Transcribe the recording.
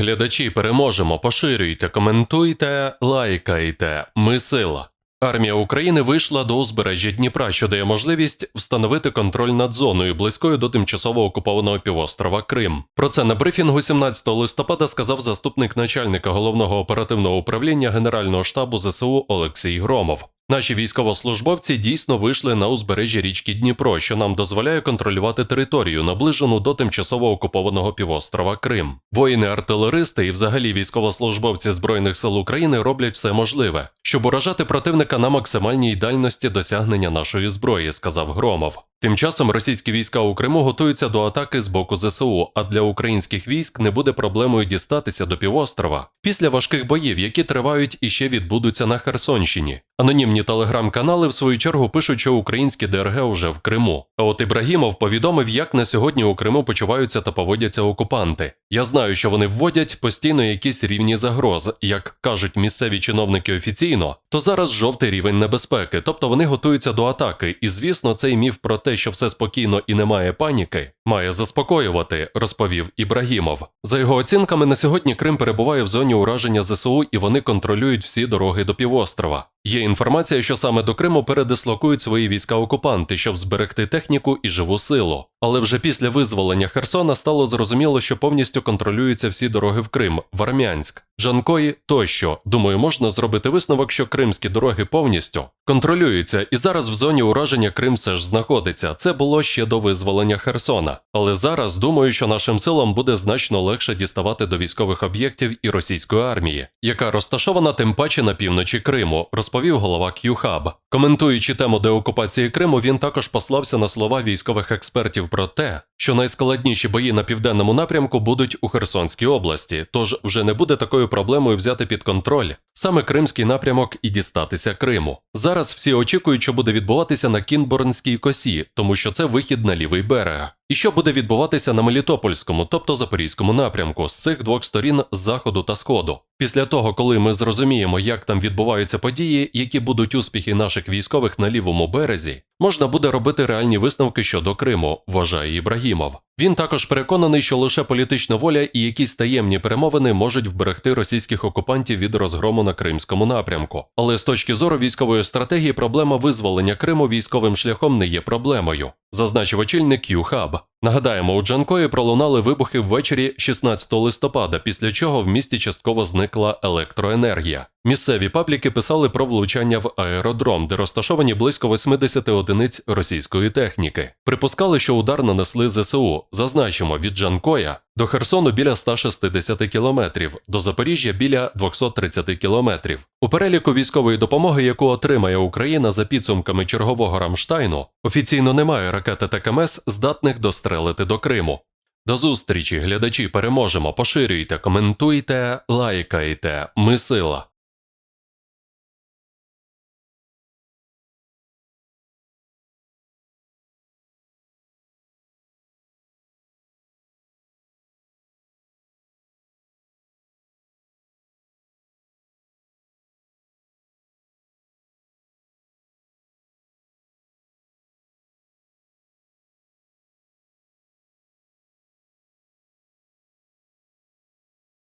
глядачі, переможемо. Поширюйте, коментуйте, лайкайте. Ми сила. Армія України вийшла до узбережжя Дніпра, що дає можливість встановити контроль над зоною близькою до тимчасово окупованого півострова Крим. Про це на брифінгу 17 листопада сказав заступник начальника головного оперативного управління Генерального штабу ЗСУ Олексій Громов. Наші військовослужбовці дійсно вийшли на узбережжя річки Дніпро, що нам дозволяє контролювати територію, наближену до тимчасово окупованого півострова Крим. Воїни-артилеристи і взагалі військовослужбовці Збройних сил України роблять все можливе, щоб уражати противника на максимальній дальності досягнення нашої зброї, сказав Громов. Тим часом російські війська у Криму готуються до атаки з боку ЗСУ, а для українських військ не буде проблемою дістатися до півострова після важких боїв, які тривають і ще відбудуться на Херсонщині. Анонімні телеграм-канали в свою чергу пишуть, що українські ДРГ уже в Криму. А от Ібрагімов повідомив, як на сьогодні у Криму почуваються та поводяться окупанти. Я знаю, що вони вводять постійно якісь рівні загроз, як кажуть місцеві чиновники офіційно, то зараз жовтий рівень небезпеки, тобто вони готуються до атаки. І звісно, цей міф про те, що все спокійно і немає паніки, має заспокоювати, розповів Ібрагімов. За його оцінками, на сьогодні Крим перебуває в зоні ураження ЗСУ і вони контролюють всі дороги до півострова. Є інформація, що саме до Криму передислокують свої війська окупанти, щоб зберегти техніку і живу силу. Але вже після визволення Херсона стало зрозуміло, що повністю контролюються всі дороги в Крим, в Армянськ, Джанкої тощо. Думаю, можна зробити висновок, що кримські дороги повністю контролюються, і зараз в зоні ураження Крим все ж знаходиться. Це було ще до визволення Херсона. Але зараз думаю, що нашим силам буде значно легше діставати до військових об'єктів і російської армії, яка розташована тим паче на півночі Криму, розповів голова К'юхаб. Коментуючи тему деокупації Криму, він також послався на слова військових експертів про те, що найскладніші бої на південному напрямку будуть у Херсонській області, тож вже не буде такою проблемою взяти під контроль саме кримський напрямок і дістатися Криму. Зараз всі очікують, що буде відбуватися на Кінборнській косі, тому що це вихід на лівий берег. І що буде відбуватися на Мелітопольському, тобто Запорізькому напрямку, з цих двох сторін заходу та сходу. Після того, коли ми зрозуміємо, як там відбуваються події, які будуть успіхи наших військових на лівому березі, можна буде робити реальні висновки щодо Криму, вважає Ібрагімов. Він також переконаний, що лише політична воля і якісь таємні перемовини можуть вберегти російських окупантів від розгрому на кримському напрямку. Але з точки зору військової стратегії, проблема визволення Криму військовим шляхом не є проблемою, зазначив очільник ЮХАБ. Нагадаємо, у Джанкої пролунали вибухи ввечері 16 листопада, після чого в місті частково зникла електроенергія. Місцеві пабліки писали про влучання в аеродром, де розташовані близько 80 одиниць російської техніки. Припускали, що удар нанесли ЗСУ. Зазначимо, від Джанкоя до Херсону біля 160 кілометрів, до Запоріжжя біля 230 кілометрів. У переліку військової допомоги, яку отримає Україна за підсумками чергового Рамштайну, офіційно немає ракети ТКМС, здатних дострелити до Криму. До зустрічі, глядачі, переможемо. Поширюйте, коментуйте, лайкайте. Ми сила.